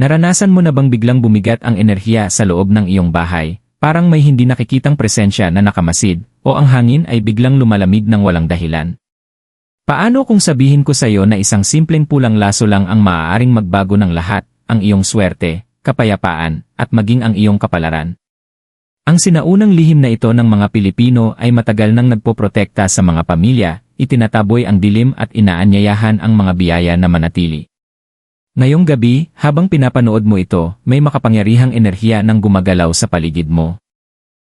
Naranasan mo na bang biglang bumigat ang enerhiya sa loob ng iyong bahay, parang may hindi nakikitang presensya na nakamasid, o ang hangin ay biglang lumalamig ng walang dahilan? Paano kung sabihin ko sa iyo na isang simpleng pulang laso lang ang maaaring magbago ng lahat, ang iyong swerte, kapayapaan, at maging ang iyong kapalaran? Ang sinaunang lihim na ito ng mga Pilipino ay matagal nang nagpoprotekta sa mga pamilya, itinataboy ang dilim at inaanyayahan ang mga biyaya na manatili. Ngayong gabi, habang pinapanood mo ito, may makapangyarihang enerhiya ng gumagalaw sa paligid mo.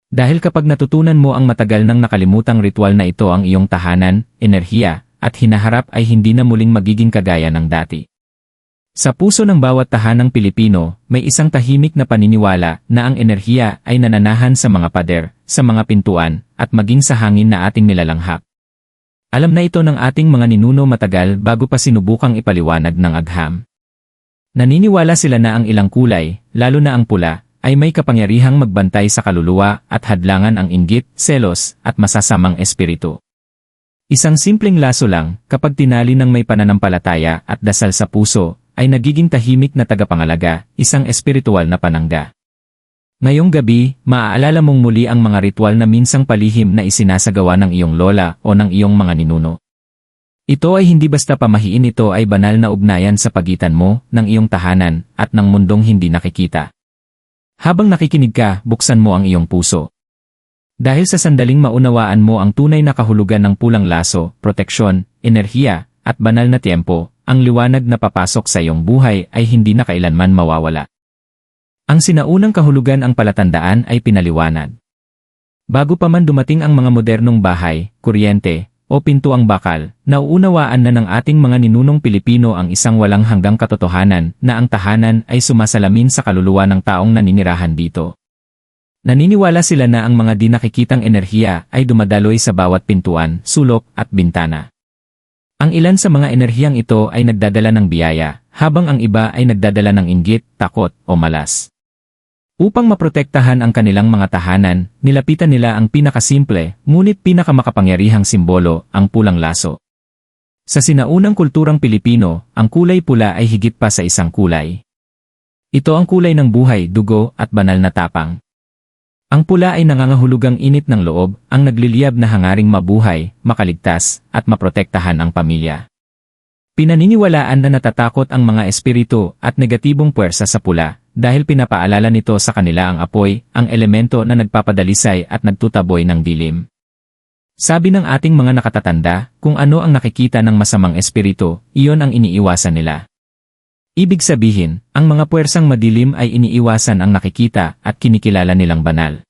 Dahil kapag natutunan mo ang matagal nang nakalimutang ritual na ito ang iyong tahanan, enerhiya, at hinaharap ay hindi na muling magiging kagaya ng dati. Sa puso ng bawat tahanang Pilipino, may isang tahimik na paniniwala na ang enerhiya ay nananahan sa mga pader, sa mga pintuan, at maging sa hangin na ating nilalanghap. Alam na ito ng ating mga ninuno matagal bago pa sinubukang ipaliwanag ng agham. Naniniwala sila na ang ilang kulay, lalo na ang pula, ay may kapangyarihang magbantay sa kaluluwa at hadlangan ang inggit, selos, at masasamang espiritu. Isang simpleng laso lang, kapag tinali ng may pananampalataya at dasal sa puso, ay nagiging tahimik na tagapangalaga, isang espiritual na panangga. Ngayong gabi, maaalala mong muli ang mga ritual na minsang palihim na isinasagawa ng iyong lola o ng iyong mga ninuno. Ito ay hindi basta pamahiin ito ay banal na ugnayan sa pagitan mo, ng iyong tahanan, at ng mundong hindi nakikita. Habang nakikinig ka, buksan mo ang iyong puso. Dahil sa sandaling maunawaan mo ang tunay na kahulugan ng pulang laso, proteksyon, enerhiya, at banal na tiempo, ang liwanag na papasok sa iyong buhay ay hindi na kailanman mawawala. Ang sinaunang kahulugan ang palatandaan ay pinaliwanag. Bago pa man dumating ang mga modernong bahay, kuryente, o pintuang bakal, nauunawaan na ng ating mga ninunong Pilipino ang isang walang hanggang katotohanan na ang tahanan ay sumasalamin sa kaluluwa ng taong naninirahan dito. Naniniwala sila na ang mga di nakikitang enerhiya ay dumadaloy sa bawat pintuan, sulok, at bintana. Ang ilan sa mga enerhiyang ito ay nagdadala ng biyaya, habang ang iba ay nagdadala ng inggit, takot, o malas. Upang maprotektahan ang kanilang mga tahanan, nilapitan nila ang pinakasimple, ngunit pinakamakapangyarihang simbolo, ang pulang laso. Sa sinaunang kulturang Pilipino, ang kulay pula ay higit pa sa isang kulay. Ito ang kulay ng buhay, dugo, at banal na tapang. Ang pula ay nangangahulugang init ng loob, ang nagliliyab na hangaring mabuhay, makaligtas, at maprotektahan ang pamilya. Pinaniniwalaan na natatakot ang mga espiritu at negatibong puwersa sa pula, dahil pinapaalala nito sa kanila ang apoy, ang elemento na nagpapadalisay at nagtutaboy ng dilim. Sabi ng ating mga nakatatanda, kung ano ang nakikita ng masamang espiritu, iyon ang iniiwasan nila. Ibig sabihin, ang mga puwersang madilim ay iniiwasan ang nakikita at kinikilala nilang banal.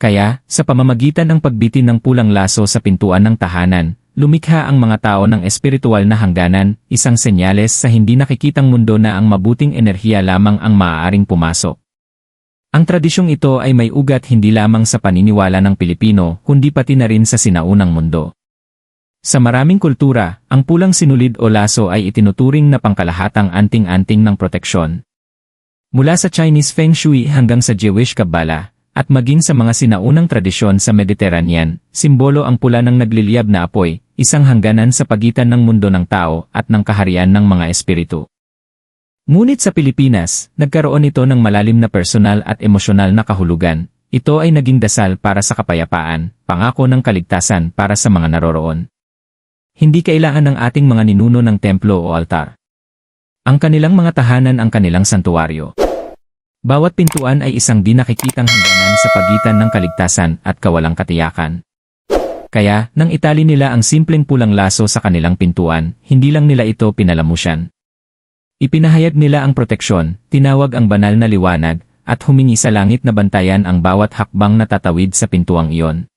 Kaya, sa pamamagitan ng pagbitin ng pulang laso sa pintuan ng tahanan, lumikha ang mga tao ng espiritual na hangganan, isang senyales sa hindi nakikitang mundo na ang mabuting enerhiya lamang ang maaaring pumasok. Ang tradisyong ito ay may ugat hindi lamang sa paniniwala ng Pilipino, kundi pati na rin sa sinaunang mundo. Sa maraming kultura, ang pulang sinulid o laso ay itinuturing na pangkalahatang anting-anting ng proteksyon. Mula sa Chinese Feng Shui hanggang sa Jewish Kabbalah, at maging sa mga sinaunang tradisyon sa Mediterranean, simbolo ang pula ng nagliliyab na apoy, isang hangganan sa pagitan ng mundo ng tao at ng kaharian ng mga espiritu. Ngunit sa Pilipinas, nagkaroon ito ng malalim na personal at emosyonal na kahulugan. Ito ay naging dasal para sa kapayapaan, pangako ng kaligtasan para sa mga naroroon. Hindi kailangan ng ating mga ninuno ng templo o altar. Ang kanilang mga tahanan ang kanilang santuaryo. Bawat pintuan ay isang di nakikitang hangganan sa pagitan ng kaligtasan at kawalang katiyakan. Kaya, nang itali nila ang simpleng pulang laso sa kanilang pintuan, hindi lang nila ito pinalamusyan. Ipinahayag nila ang proteksyon, tinawag ang banal na liwanag, at humingi sa langit na bantayan ang bawat hakbang na tatawid sa pintuang iyon.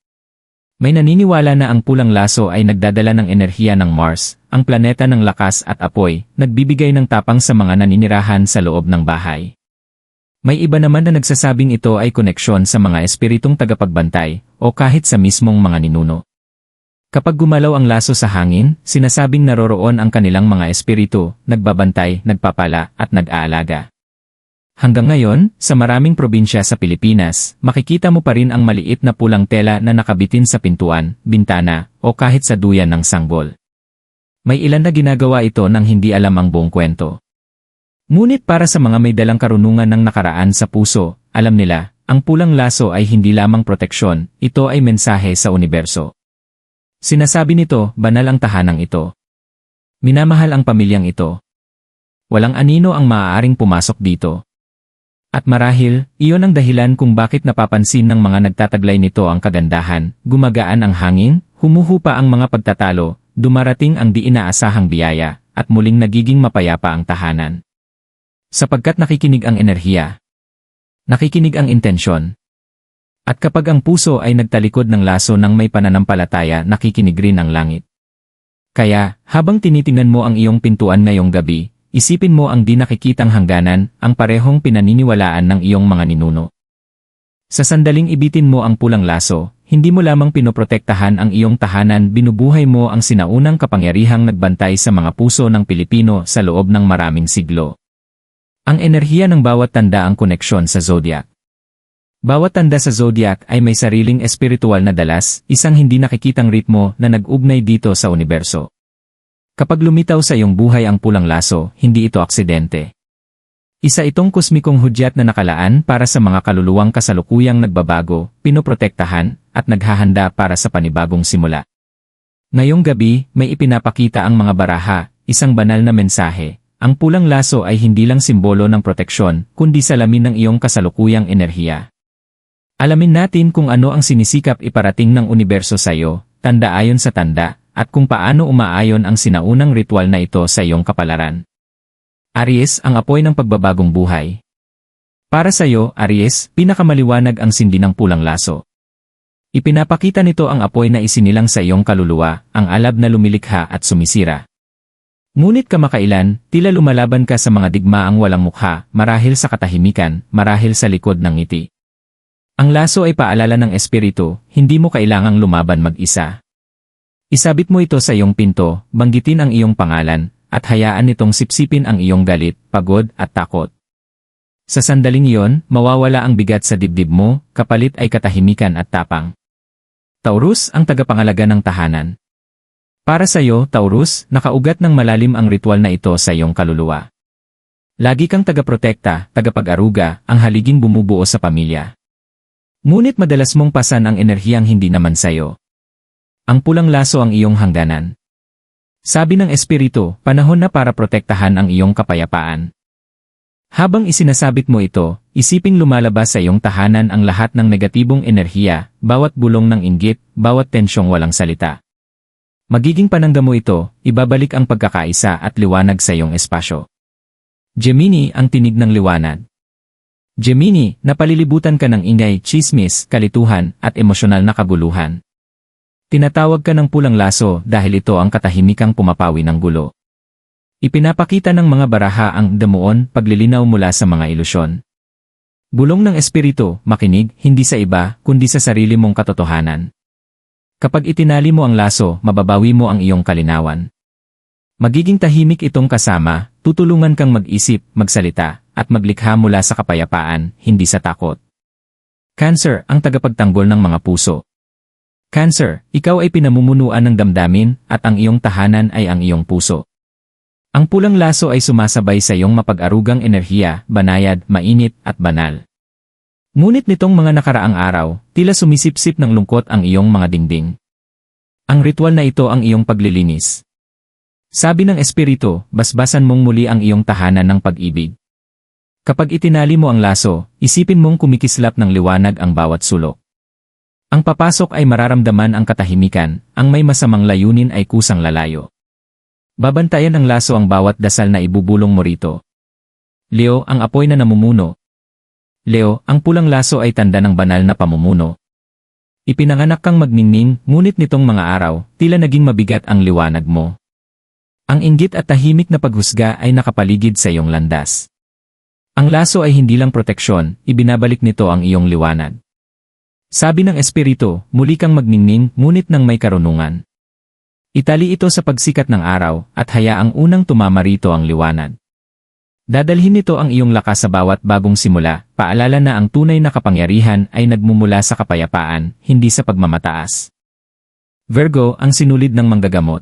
May naniniwala na ang pulang laso ay nagdadala ng enerhiya ng Mars, ang planeta ng lakas at apoy, nagbibigay ng tapang sa mga naninirahan sa loob ng bahay. May iba naman na nagsasabing ito ay koneksyon sa mga espiritong tagapagbantay o kahit sa mismong mga ninuno. Kapag gumalaw ang laso sa hangin, sinasabing naroroon ang kanilang mga espiritu, nagbabantay, nagpapala, at nag-aalaga. Hanggang ngayon, sa maraming probinsya sa Pilipinas, makikita mo pa rin ang maliit na pulang tela na nakabitin sa pintuan, bintana, o kahit sa duyan ng sanggol. May ilan na ginagawa ito nang hindi alam ang buong kwento. Ngunit para sa mga may dalang karunungan ng nakaraan sa puso, alam nila, ang pulang laso ay hindi lamang proteksyon, ito ay mensahe sa universo. Sinasabi nito, banal ang tahanang ito. Minamahal ang pamilyang ito. Walang anino ang maaaring pumasok dito. At marahil, iyon ang dahilan kung bakit napapansin ng mga nagtataglay nito ang kagandahan, gumagaan ang hangin, humuhupa ang mga pagtatalo, dumarating ang di inaasahang biyaya, at muling nagiging mapayapa ang tahanan. Sapagkat nakikinig ang enerhiya. Nakikinig ang intensyon. At kapag ang puso ay nagtalikod ng laso ng may pananampalataya, nakikinig rin ang langit. Kaya, habang tinitingnan mo ang iyong pintuan ngayong gabi, Isipin mo ang di nakikitang hangganan, ang parehong pinaniniwalaan ng iyong mga ninuno. Sa sandaling ibitin mo ang pulang laso, hindi mo lamang pinoprotektahan ang iyong tahanan binubuhay mo ang sinaunang kapangyarihang nagbantay sa mga puso ng Pilipino sa loob ng maraming siglo. Ang enerhiya ng bawat tanda ang koneksyon sa zodiac. Bawat tanda sa zodiac ay may sariling espiritual na dalas, isang hindi nakikitang ritmo na nag-ugnay dito sa universo. Kapag lumitaw sa iyong buhay ang pulang laso, hindi ito aksidente. Isa itong kusmikong hudyat na nakalaan para sa mga kaluluwang kasalukuyang nagbabago, pinoprotektahan, at naghahanda para sa panibagong simula. Ngayong gabi, may ipinapakita ang mga baraha, isang banal na mensahe. Ang pulang laso ay hindi lang simbolo ng proteksyon, kundi salamin ng iyong kasalukuyang enerhiya. Alamin natin kung ano ang sinisikap iparating ng universo sa iyo, tanda ayon sa tanda, at kung paano umaayon ang sinaunang ritual na ito sa iyong kapalaran. Aries, ang apoy ng pagbabagong buhay. Para sa iyo, Aries, pinakamaliwanag ang sindi ng pulang laso. Ipinapakita nito ang apoy na isinilang sa iyong kaluluwa, ang alab na lumilikha at sumisira. Ngunit kamakailan, tila lumalaban ka sa mga digmaang walang mukha, marahil sa katahimikan, marahil sa likod ng ngiti. Ang laso ay paalala ng espiritu, hindi mo kailangang lumaban mag-isa. Isabit mo ito sa iyong pinto, banggitin ang iyong pangalan, at hayaan nitong sipsipin ang iyong galit, pagod, at takot. Sa sandaling iyon, mawawala ang bigat sa dibdib mo, kapalit ay katahimikan at tapang. Taurus ang tagapangalaga ng tahanan. Para sa iyo, Taurus, nakaugat ng malalim ang ritual na ito sa iyong kaluluwa. Lagi kang tagaprotekta, tagapag-aruga, ang haliging bumubuo sa pamilya. Ngunit madalas mong pasan ang enerhiyang hindi naman sayo. Ang pulang laso ang iyong hangganan. Sabi ng Espiritu, panahon na para protektahan ang iyong kapayapaan. Habang isinasabit mo ito, isiping lumalabas sa iyong tahanan ang lahat ng negatibong enerhiya, bawat bulong ng inggit, bawat tensyong walang salita. Magiging panangga mo ito, ibabalik ang pagkakaisa at liwanag sa iyong espasyo. Gemini ang tinig ng liwanag. Gemini, napalilibutan ka ng ingay, chismis, kalituhan, at emosyonal na kaguluhan. Tinatawag ka ng pulang laso dahil ito ang katahimikang pumapawi ng gulo. Ipinapakita ng mga baraha ang damuon paglilinaw mula sa mga ilusyon. Bulong ng espiritu, makinig, hindi sa iba, kundi sa sarili mong katotohanan. Kapag itinali mo ang laso, mababawi mo ang iyong kalinawan. Magiging tahimik itong kasama, tutulungan kang mag-isip, magsalita, at maglikha mula sa kapayapaan, hindi sa takot. Cancer, ang tagapagtanggol ng mga puso. Cancer, ikaw ay pinamumunuan ng damdamin at ang iyong tahanan ay ang iyong puso. Ang pulang laso ay sumasabay sa iyong mapag-arugang enerhiya, banayad, mainit, at banal. Ngunit nitong mga nakaraang araw, tila sumisipsip ng lungkot ang iyong mga dingding. Ang ritual na ito ang iyong paglilinis. Sabi ng Espiritu, basbasan mong muli ang iyong tahanan ng pag-ibig. Kapag itinali mo ang laso, isipin mong kumikislap ng liwanag ang bawat sulok. Ang papasok ay mararamdaman ang katahimikan, ang may masamang layunin ay kusang lalayo. Babantayan ng laso ang bawat dasal na ibubulong mo rito. Leo, ang apoy na namumuno. Leo, ang pulang laso ay tanda ng banal na pamumuno. Ipinanganak kang magningning, ngunit nitong mga araw, tila naging mabigat ang liwanag mo. Ang inggit at tahimik na paghusga ay nakapaligid sa iyong landas. Ang laso ay hindi lang proteksyon, ibinabalik nito ang iyong liwanag. Sabi ng Espiritu, muli kang magningning ngunit ng may karunungan. Itali ito sa pagsikat ng araw at hayaang unang tumama rito ang liwanag. Dadalhin nito ang iyong lakas sa bawat bagong simula, paalala na ang tunay na kapangyarihan ay nagmumula sa kapayapaan, hindi sa pagmamataas. Virgo, ang sinulid ng manggagamot.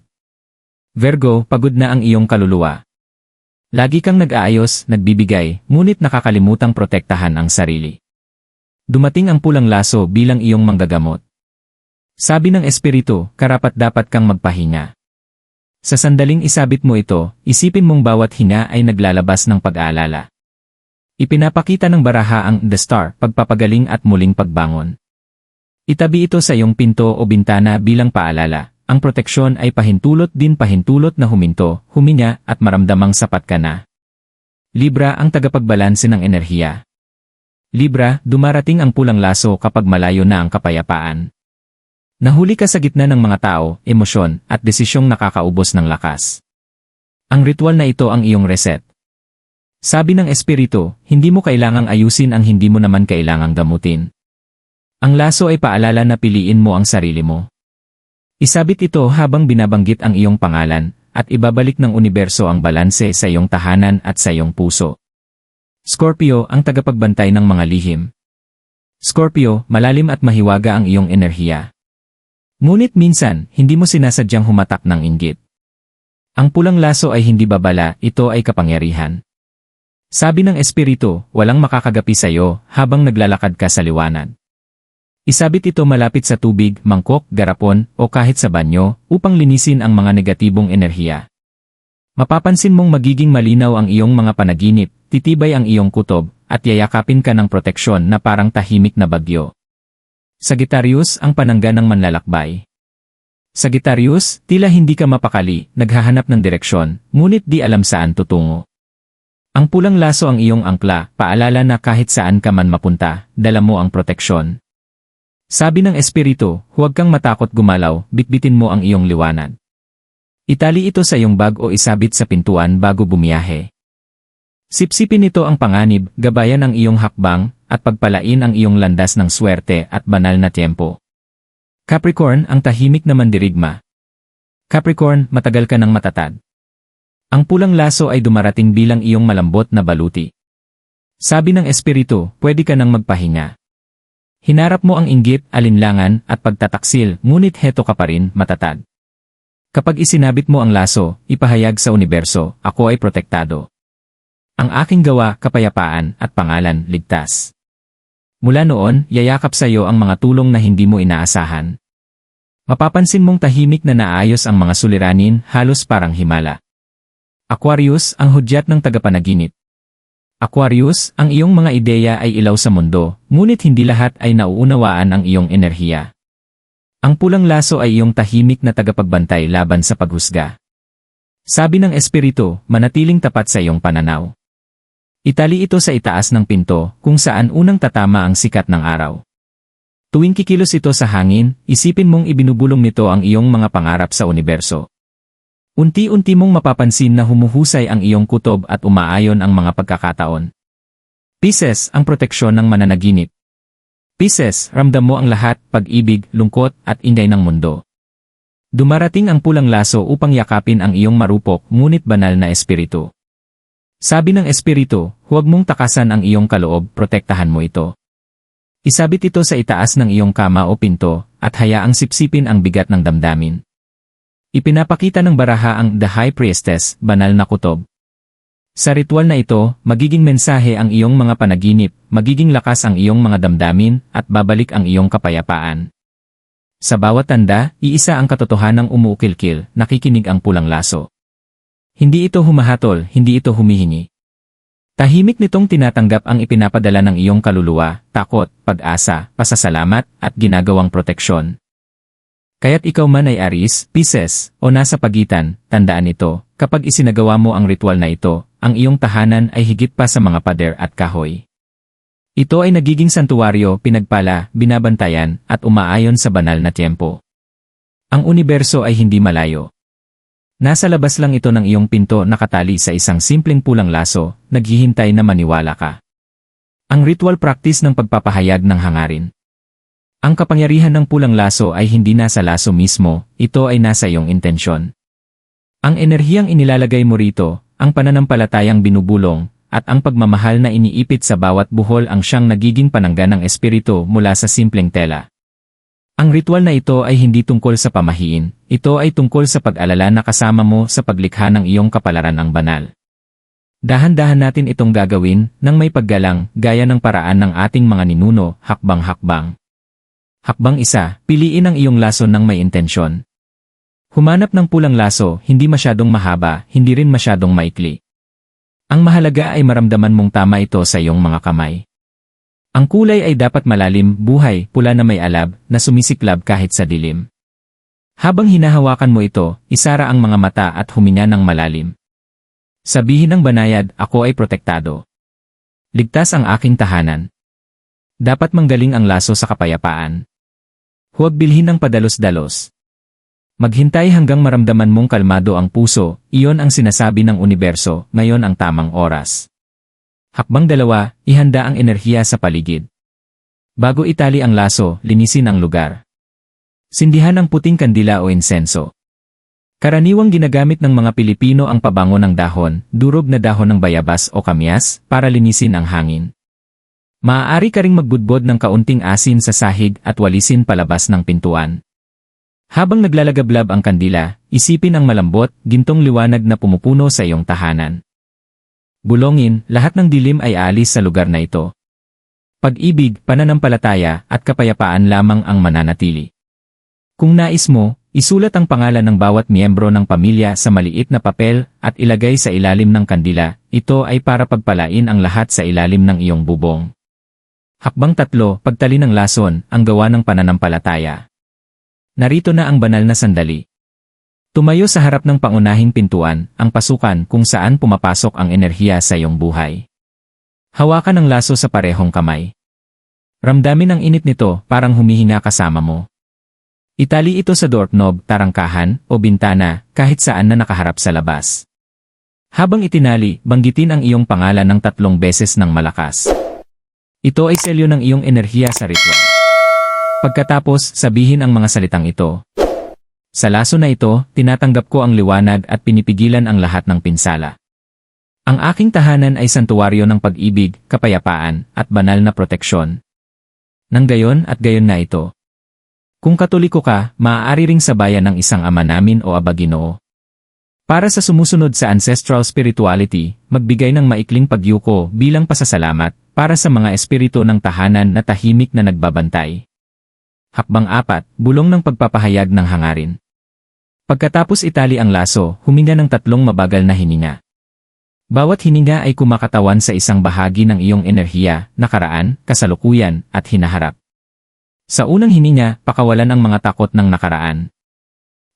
Virgo, pagod na ang iyong kaluluwa. Lagi kang nag-aayos, nagbibigay, ngunit nakakalimutang protektahan ang sarili. Dumating ang pulang laso bilang iyong manggagamot. Sabi ng espiritu, karapat dapat kang magpahinga. Sa sandaling isabit mo ito, isipin mong bawat hinga ay naglalabas ng pag-aalala. Ipinapakita ng baraha ang The Star, pagpapagaling at muling pagbangon. Itabi ito sa iyong pinto o bintana bilang paalala. Ang proteksyon ay pahintulot din pahintulot na huminto, huminga at maramdamang sapat ka na. Libra ang tagapagbalanse ng enerhiya. Libra, dumarating ang pulang laso kapag malayo na ang kapayapaan. Nahuli ka sa gitna ng mga tao, emosyon, at desisyong nakakaubos ng lakas. Ang ritual na ito ang iyong reset. Sabi ng espiritu, hindi mo kailangang ayusin ang hindi mo naman kailangang gamutin. Ang laso ay paalala na piliin mo ang sarili mo. Isabit ito habang binabanggit ang iyong pangalan, at ibabalik ng universo ang balanse sa iyong tahanan at sa iyong puso. Scorpio ang tagapagbantay ng mga lihim. Scorpio, malalim at mahiwaga ang iyong enerhiya. Ngunit minsan, hindi mo sinasadyang humatak ng inggit. Ang pulang laso ay hindi babala, ito ay kapangyarihan. Sabi ng espiritu, walang makakagapi sa iyo habang naglalakad ka sa liwanag. Isabit ito malapit sa tubig, mangkok, garapon, o kahit sa banyo, upang linisin ang mga negatibong enerhiya. Mapapansin mong magiging malinaw ang iyong mga panaginip, titibay ang iyong kutob, at yayakapin ka ng proteksyon na parang tahimik na bagyo. Sagittarius ang panangga ng manlalakbay. Sagittarius, tila hindi ka mapakali, naghahanap ng direksyon, ngunit di alam saan tutungo. Ang pulang laso ang iyong angkla, paalala na kahit saan ka man mapunta, dala mo ang proteksyon. Sabi ng espiritu, huwag kang matakot gumalaw, bitbitin mo ang iyong liwanag. Itali ito sa iyong bag o isabit sa pintuan bago bumiyahe. Sipsipin ito ang panganib, gabayan ang iyong hakbang, at pagpalain ang iyong landas ng swerte at banal na tiempo. Capricorn ang tahimik na mandirigma. Capricorn, matagal ka ng matatag. Ang pulang laso ay dumarating bilang iyong malambot na baluti. Sabi ng espiritu, pwede ka nang magpahinga. Hinarap mo ang inggit, alinlangan, at pagtataksil, ngunit heto ka pa rin, matatag. Kapag isinabit mo ang laso, ipahayag sa universo, ako ay protektado. Ang aking gawa, kapayapaan, at pangalan, ligtas. Mula noon, yayakap sa iyo ang mga tulong na hindi mo inaasahan. Mapapansin mong tahimik na naayos ang mga suliranin, halos parang himala. Aquarius, ang hudyat ng tagapanaginip. Aquarius, ang iyong mga ideya ay ilaw sa mundo, ngunit hindi lahat ay nauunawaan ang iyong enerhiya. Ang pulang laso ay iyong tahimik na tagapagbantay laban sa paghusga. Sabi ng espiritu, manatiling tapat sa iyong pananaw. Itali ito sa itaas ng pinto, kung saan unang tatama ang sikat ng araw. Tuwing kikilos ito sa hangin, isipin mong ibinubulong nito ang iyong mga pangarap sa universo. Unti-unti mong mapapansin na humuhusay ang iyong kutob at umaayon ang mga pagkakataon. Pisces, ang proteksyon ng mananaginip. Pisces, ramdam mo ang lahat, pag-ibig, lungkot, at inday ng mundo. Dumarating ang pulang laso upang yakapin ang iyong marupok ngunit banal na espiritu. Sabi ng espiritu, huwag mong takasan ang iyong kaloob, protektahan mo ito. Isabit ito sa itaas ng iyong kama o pinto, at hayaang sipsipin ang bigat ng damdamin. Ipinapakita ng baraha ang The High Priestess, banal na kutob. Sa ritual na ito, magiging mensahe ang iyong mga panaginip, magiging lakas ang iyong mga damdamin, at babalik ang iyong kapayapaan. Sa bawat tanda, iisa ang katotohanang umuukilkil, nakikinig ang pulang laso. Hindi ito humahatol, hindi ito humihingi. Tahimik nitong tinatanggap ang ipinapadala ng iyong kaluluwa, takot, pag-asa, pasasalamat, at ginagawang proteksyon. Kaya't ikaw man ay Aris, Pisces, o nasa pagitan, tandaan ito, kapag isinagawa mo ang ritual na ito, ang iyong tahanan ay higit pa sa mga pader at kahoy. Ito ay nagiging santuwaryo, pinagpala, binabantayan, at umaayon sa banal na tiempo. Ang universo ay hindi malayo. Nasa labas lang ito ng iyong pinto nakatali sa isang simpleng pulang laso, naghihintay na maniwala ka. Ang ritual practice ng pagpapahayag ng hangarin. Ang kapangyarihan ng pulang laso ay hindi nasa laso mismo, ito ay nasa iyong intensyon. Ang enerhiyang inilalagay mo rito, ang pananampalatayang binubulong, at ang pagmamahal na iniipit sa bawat buhol ang siyang nagiging panangga ng espiritu mula sa simpleng tela. Ang ritual na ito ay hindi tungkol sa pamahiin, ito ay tungkol sa pag-alala na kasama mo sa paglikha ng iyong kapalaran ang banal. Dahan-dahan natin itong gagawin nang may paggalang gaya ng paraan ng ating mga ninuno, hakbang-hakbang. Hakbang isa, piliin ang iyong laso ng may intensyon. Humanap ng pulang laso, hindi masyadong mahaba, hindi rin masyadong maikli. Ang mahalaga ay maramdaman mong tama ito sa iyong mga kamay. Ang kulay ay dapat malalim, buhay, pula na may alab, na sumisiklab kahit sa dilim. Habang hinahawakan mo ito, isara ang mga mata at huminga ng malalim. Sabihin ng banayad, ako ay protektado. Ligtas ang aking tahanan. Dapat manggaling ang laso sa kapayapaan. Huwag bilhin ng padalos-dalos. Maghintay hanggang maramdaman mong kalmado ang puso, iyon ang sinasabi ng universo, ngayon ang tamang oras. Hakbang dalawa, ihanda ang enerhiya sa paligid. Bago itali ang laso, linisin ang lugar. Sindihan ang puting kandila o insenso. Karaniwang ginagamit ng mga Pilipino ang pabango ng dahon, durog na dahon ng bayabas o kamyas, para linisin ang hangin. Maaari ka ring magbudbod ng kaunting asin sa sahig at walisin palabas ng pintuan. Habang naglalagablab ang kandila, isipin ang malambot, gintong liwanag na pumupuno sa iyong tahanan. Bulongin, lahat ng dilim ay aalis sa lugar na ito. Pag-ibig, pananampalataya, at kapayapaan lamang ang mananatili. Kung nais mo, Isulat ang pangalan ng bawat miyembro ng pamilya sa maliit na papel at ilagay sa ilalim ng kandila. Ito ay para pagpalain ang lahat sa ilalim ng iyong bubong. Hakbang tatlo, pagtali ng lason, ang gawa ng pananampalataya. Narito na ang banal na sandali. Tumayo sa harap ng pangunahing pintuan, ang pasukan kung saan pumapasok ang enerhiya sa iyong buhay. Hawakan ang laso sa parehong kamay. Ramdamin ang init nito parang humihinga kasama mo. Itali ito sa doorknob, tarangkahan, o bintana, kahit saan na nakaharap sa labas. Habang itinali, banggitin ang iyong pangalan ng tatlong beses ng malakas. Ito ay selyo ng iyong enerhiya sa ritual. Pagkatapos, sabihin ang mga salitang ito. Sa laso na ito, tinatanggap ko ang liwanag at pinipigilan ang lahat ng pinsala. Ang aking tahanan ay santuwaryo ng pag-ibig, kapayapaan, at banal na proteksyon. Nang gayon at gayon na ito, kung katoliko ka, maaari ring sabayan ng isang ama namin o abaginoo. Para sa sumusunod sa ancestral spirituality, magbigay ng maikling pagyuko bilang pasasalamat para sa mga espiritu ng tahanan na tahimik na nagbabantay. Hakbang apat, bulong ng pagpapahayag ng hangarin. Pagkatapos itali ang laso, huminga ng tatlong mabagal na hininga. Bawat hininga ay kumakatawan sa isang bahagi ng iyong enerhiya, nakaraan, kasalukuyan, at hinaharap. Sa unang hininga, pakawalan ang mga takot ng nakaraan.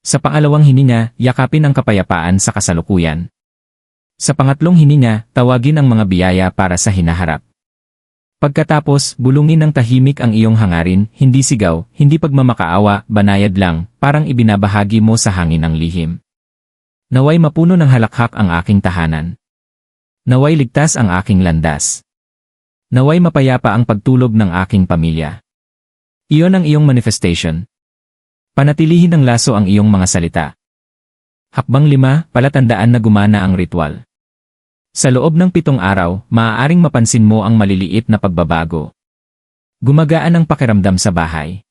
Sa pangalawang hininga, yakapin ang kapayapaan sa kasalukuyan. Sa pangatlong hininga, tawagin ang mga biyaya para sa hinaharap. Pagkatapos, bulungin ng tahimik ang iyong hangarin, hindi sigaw, hindi pagmamakaawa, banayad lang, parang ibinabahagi mo sa hangin ang lihim. Naway mapuno ng halakhak ang aking tahanan. Naway ligtas ang aking landas. Naway mapayapa ang pagtulog ng aking pamilya. Iyon ang iyong manifestation. Panatilihin ng laso ang iyong mga salita. Hakbang lima, palatandaan na gumana ang ritual. Sa loob ng pitong araw, maaaring mapansin mo ang maliliit na pagbabago. Gumagaan ang pakiramdam sa bahay.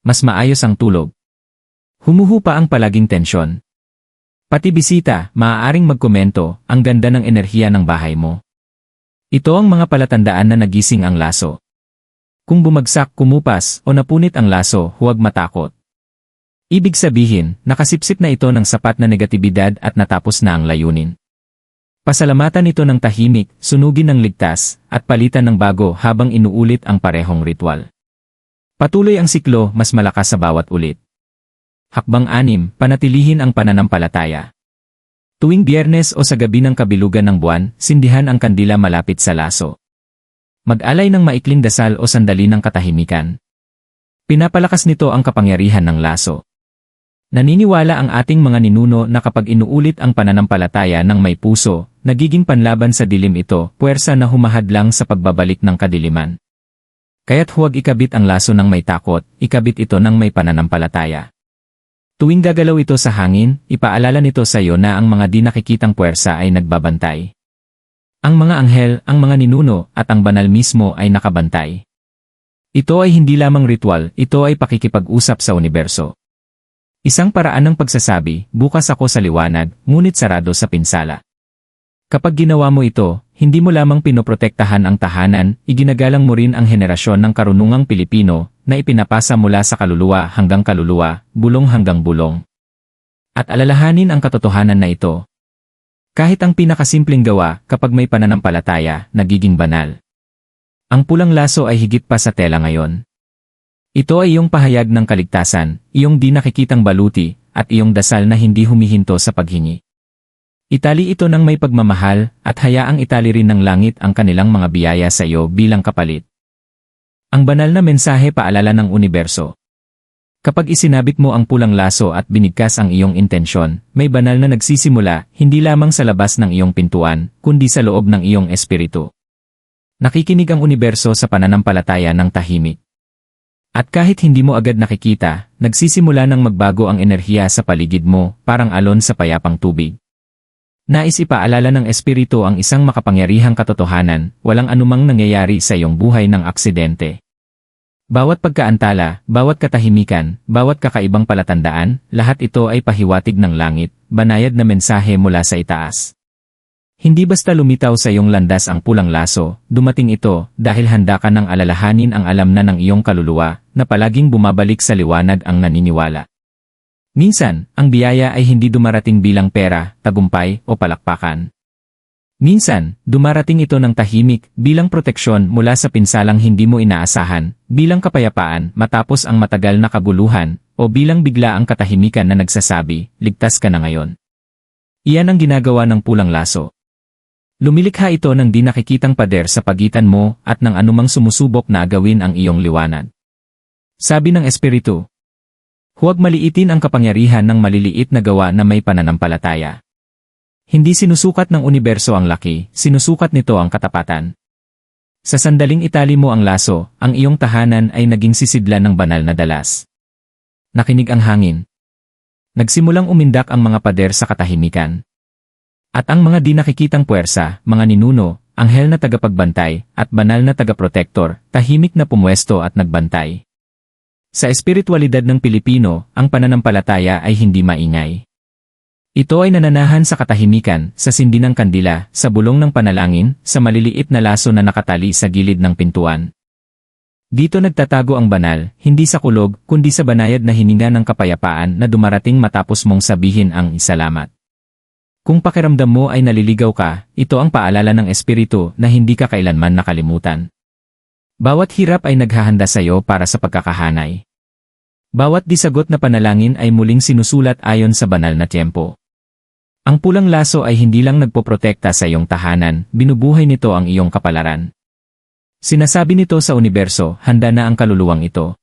Mas maayos ang tulog. Humuhupa ang palaging tensyon. Pati bisita, maaaring magkomento, ang ganda ng enerhiya ng bahay mo. Ito ang mga palatandaan na nagising ang laso. Kung bumagsak, kumupas, o napunit ang laso, huwag matakot. Ibig sabihin, nakasipsip na ito ng sapat na negatibidad at natapos na ang layunin. Pasalamatan ito ng tahimik, sunugin ng ligtas, at palitan ng bago habang inuulit ang parehong ritual. Patuloy ang siklo, mas malakas sa bawat ulit. Hakbang anim, panatilihin ang pananampalataya. Tuwing biyernes o sa gabi ng kabilugan ng buwan, sindihan ang kandila malapit sa laso. Mag-alay ng maikling dasal o sandali ng katahimikan. Pinapalakas nito ang kapangyarihan ng laso. Naniniwala ang ating mga ninuno na kapag inuulit ang pananampalataya ng may puso, nagiging panlaban sa dilim ito, puwersa na humahadlang sa pagbabalik ng kadiliman. Kaya't huwag ikabit ang laso ng may takot, ikabit ito ng may pananampalataya. Tuwing gagalaw ito sa hangin, ipaalala nito sa iyo na ang mga di nakikitang puwersa ay nagbabantay. Ang mga anghel, ang mga ninuno, at ang banal mismo ay nakabantay. Ito ay hindi lamang ritual, ito ay pakikipag-usap sa universo. Isang paraan ng pagsasabi, bukas ako sa liwanag, ngunit sarado sa pinsala. Kapag ginawa mo ito, hindi mo lamang pinoprotektahan ang tahanan, iginagalang mo rin ang henerasyon ng karunungang Pilipino na ipinapasa mula sa kaluluwa hanggang kaluluwa, bulong hanggang bulong. At alalahanin ang katotohanan na ito. Kahit ang pinakasimpleng gawa kapag may pananampalataya, nagiging banal. Ang pulang laso ay higit pa sa tela ngayon. Ito ay iyong pahayag ng kaligtasan, iyong di nakikitang baluti, at iyong dasal na hindi humihinto sa paghingi. Itali ito ng may pagmamahal, at hayaang itali rin ng langit ang kanilang mga biyaya sa iyo bilang kapalit. Ang banal na mensahe paalala ng universo. Kapag isinabit mo ang pulang laso at binigkas ang iyong intensyon, may banal na nagsisimula, hindi lamang sa labas ng iyong pintuan, kundi sa loob ng iyong espiritu. Nakikinig ang universo sa pananampalataya ng tahimik. At kahit hindi mo agad nakikita, nagsisimula ng magbago ang enerhiya sa paligid mo, parang alon sa payapang tubig. Nais ipaalala ng espiritu ang isang makapangyarihang katotohanan, walang anumang nangyayari sa iyong buhay ng aksidente. Bawat pagkaantala, bawat katahimikan, bawat kakaibang palatandaan, lahat ito ay pahiwatig ng langit, banayad na mensahe mula sa itaas. Hindi basta lumitaw sa iyong landas ang pulang laso, dumating ito dahil handa ka ng alalahanin ang alam na ng iyong kaluluwa na palaging bumabalik sa liwanag ang naniniwala. Minsan, ang biyaya ay hindi dumarating bilang pera, tagumpay o palakpakan. Minsan, dumarating ito ng tahimik bilang proteksyon mula sa pinsalang hindi mo inaasahan, bilang kapayapaan matapos ang matagal na kabuluhan, o bilang bigla ang katahimikan na nagsasabi, ligtas ka na ngayon. Iyan ang ginagawa ng pulang laso. Lumilikha ito ng di nakikitang pader sa pagitan mo at ng anumang sumusubok na agawin ang iyong liwanag. Sabi ng Espiritu, Huwag maliitin ang kapangyarihan ng maliliit na gawa na may pananampalataya. Hindi sinusukat ng universo ang laki, sinusukat nito ang katapatan. Sa sandaling itali mo ang laso, ang iyong tahanan ay naging sisidlan ng banal na dalas. Nakinig ang hangin. Nagsimulang umindak ang mga pader sa katahimikan. At ang mga di nakikitang puwersa, mga ninuno, anghel na tagapagbantay, at banal na tagaprotektor, tahimik na pumwesto at nagbantay. Sa espiritualidad ng Pilipino, ang pananampalataya ay hindi maingay. Ito ay nananahan sa katahimikan, sa sindi ng kandila, sa bulong ng panalangin, sa maliliit na laso na nakatali sa gilid ng pintuan. Dito nagtatago ang banal, hindi sa kulog, kundi sa banayad na hininga ng kapayapaan na dumarating matapos mong sabihin ang isalamat. Kung pakiramdam mo ay naliligaw ka, ito ang paalala ng Espiritu na hindi ka kailanman nakalimutan. Bawat hirap ay naghahanda sa iyo para sa pagkakahanay. Bawat disagot na panalangin ay muling sinusulat ayon sa banal na tiempo. Ang pulang laso ay hindi lang nagpoprotekta sa iyong tahanan, binubuhay nito ang iyong kapalaran. Sinasabi nito sa universo, handa na ang kaluluwang ito.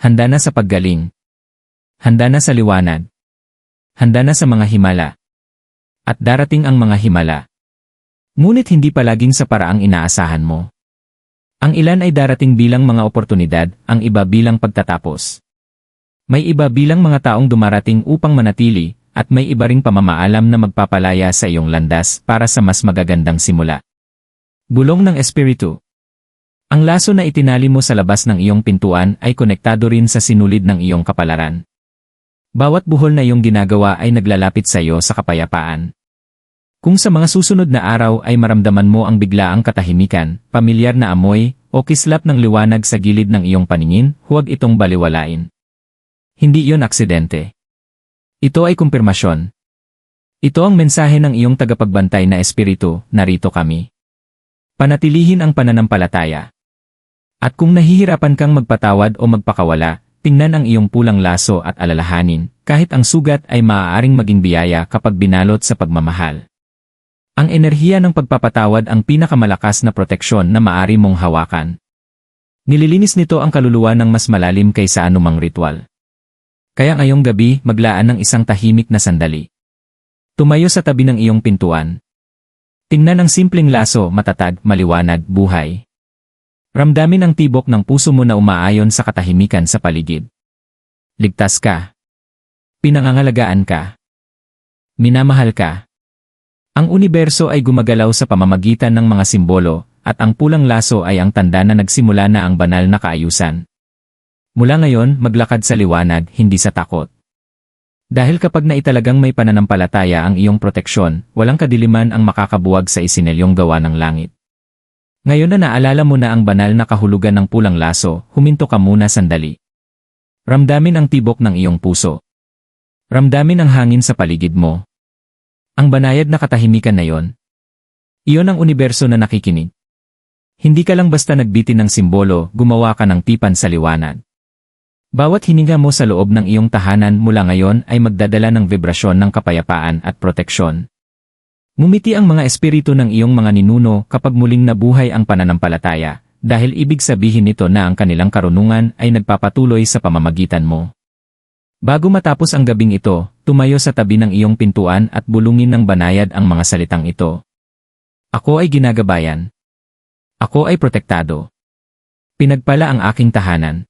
Handa na sa paggaling. Handa na sa liwanag. Handa na sa mga himala. At darating ang mga himala. Ngunit hindi palaging sa paraang inaasahan mo. Ang ilan ay darating bilang mga oportunidad, ang iba bilang pagtatapos. May iba bilang mga taong dumarating upang manatili, at may iba ring pamamaalam na magpapalaya sa iyong landas para sa mas magagandang simula. Bulong ng Espiritu Ang laso na itinali mo sa labas ng iyong pintuan ay konektado rin sa sinulid ng iyong kapalaran. Bawat buhol na iyong ginagawa ay naglalapit sa iyo sa kapayapaan. Kung sa mga susunod na araw ay maramdaman mo ang biglaang katahimikan, pamilyar na amoy, o kislap ng liwanag sa gilid ng iyong paningin, huwag itong baliwalain. Hindi iyon aksidente. Ito ay kumpirmasyon. Ito ang mensahe ng iyong tagapagbantay na espiritu, narito kami. Panatilihin ang pananampalataya. At kung nahihirapan kang magpatawad o magpakawala, tingnan ang iyong pulang laso at alalahanin, kahit ang sugat ay maaaring maging biyaya kapag binalot sa pagmamahal. Ang enerhiya ng pagpapatawad ang pinakamalakas na proteksyon na maari mong hawakan. Nililinis nito ang kaluluwa ng mas malalim kaysa anumang ritual. Kaya ngayong gabi, maglaan ng isang tahimik na sandali. Tumayo sa tabi ng iyong pintuan. Tingnan ang simpleng laso, matatag, maliwanag, buhay. Ramdamin ang tibok ng puso mo na umaayon sa katahimikan sa paligid. Ligtas ka. Pinangangalagaan ka. Minamahal ka. Ang universo ay gumagalaw sa pamamagitan ng mga simbolo, at ang pulang laso ay ang tanda na nagsimula na ang banal na kaayusan. Mula ngayon, maglakad sa liwanag, hindi sa takot. Dahil kapag naitalagang may pananampalataya ang iyong proteksyon, walang kadiliman ang makakabuwag sa isinelyong gawa ng langit. Ngayon na naalala mo na ang banal na kahulugan ng pulang laso, huminto ka muna sandali. Ramdamin ang tibok ng iyong puso. Ramdamin ang hangin sa paligid mo. Ang banayad na katahimikan na yon. Iyon ang universo na nakikinig. Hindi ka lang basta nagbitin ng simbolo, gumawa ka ng tipan sa liwanag. Bawat hininga mo sa loob ng iyong tahanan mula ngayon ay magdadala ng vibrasyon ng kapayapaan at proteksyon. Ngumiti ang mga espiritu ng iyong mga ninuno kapag muling nabuhay ang pananampalataya, dahil ibig sabihin nito na ang kanilang karunungan ay nagpapatuloy sa pamamagitan mo. Bago matapos ang gabing ito, tumayo sa tabi ng iyong pintuan at bulungin ng banayad ang mga salitang ito. Ako ay ginagabayan. Ako ay protektado. Pinagpala ang aking tahanan.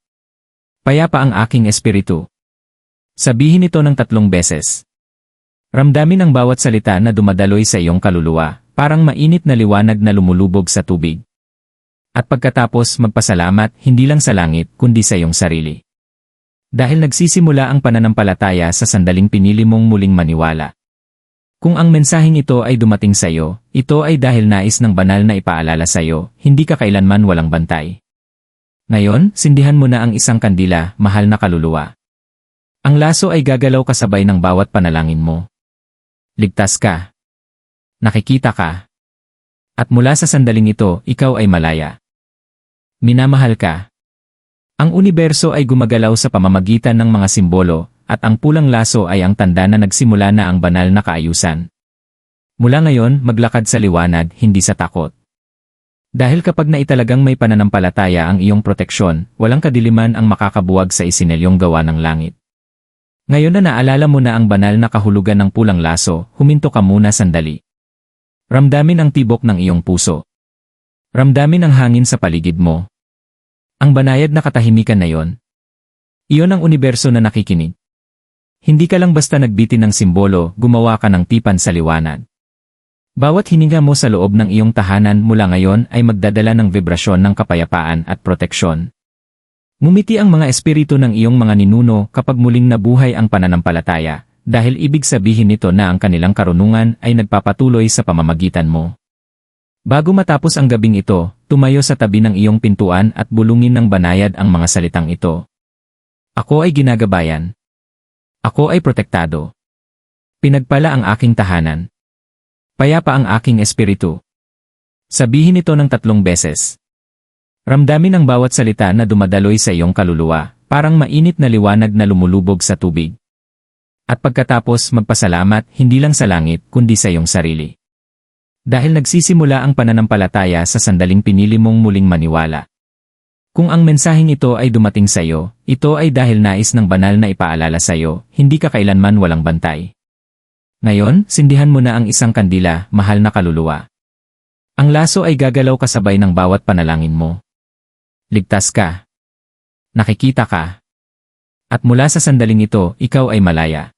Payapa ang aking espiritu. Sabihin ito ng tatlong beses. Ramdamin ang bawat salita na dumadaloy sa iyong kaluluwa, parang mainit na liwanag na lumulubog sa tubig. At pagkatapos magpasalamat hindi lang sa langit kundi sa iyong sarili. Dahil nagsisimula ang pananampalataya sa sandaling pinili mong muling maniwala. Kung ang mensaheng ito ay dumating sa iyo, ito ay dahil nais ng banal na ipaalala sa iyo, hindi ka kailanman walang bantay. Ngayon, sindihan mo na ang isang kandila, mahal na kaluluwa. Ang laso ay gagalaw kasabay ng bawat panalangin mo. Ligtas ka. Nakikita ka. At mula sa sandaling ito, ikaw ay malaya. Minamahal ka. Ang universo ay gumagalaw sa pamamagitan ng mga simbolo, at ang pulang laso ay ang tanda na nagsimula na ang banal na kaayusan. Mula ngayon, maglakad sa liwanag, hindi sa takot. Dahil kapag naitalagang may pananampalataya ang iyong proteksyon, walang kadiliman ang makakabuwag sa isinelyong gawa ng langit. Ngayon na naalala mo na ang banal na kahulugan ng pulang laso, huminto ka muna sandali. Ramdamin ang tibok ng iyong puso. Ramdamin ang hangin sa paligid mo. Ang banayad na katahimikan na yon. Iyon ang universo na nakikinig. Hindi ka lang basta nagbitin ng simbolo, gumawa ka ng tipan sa liwanag. Bawat hininga mo sa loob ng iyong tahanan mula ngayon ay magdadala ng vibrasyon ng kapayapaan at proteksyon. Ngumiti ang mga espiritu ng iyong mga ninuno kapag muling nabuhay ang pananampalataya, dahil ibig sabihin nito na ang kanilang karunungan ay nagpapatuloy sa pamamagitan mo. Bago matapos ang gabing ito, tumayo sa tabi ng iyong pintuan at bulungin ng banayad ang mga salitang ito. Ako ay ginagabayan. Ako ay protektado. Pinagpala ang aking tahanan. Payapa ang aking espiritu. Sabihin ito ng tatlong beses. Ramdamin ang bawat salita na dumadaloy sa iyong kaluluwa, parang mainit na liwanag na lumulubog sa tubig. At pagkatapos magpasalamat hindi lang sa langit kundi sa iyong sarili. Dahil nagsisimula ang pananampalataya sa sandaling pinili mong muling maniwala. Kung ang mensaheng ito ay dumating sa iyo, ito ay dahil nais ng banal na ipaalala sa iyo, hindi ka kailanman walang bantay. Ngayon, sindihan mo na ang isang kandila, mahal na kaluluwa. Ang laso ay gagalaw kasabay ng bawat panalangin mo. Ligtas ka. Nakikita ka. At mula sa sandaling ito, ikaw ay malaya.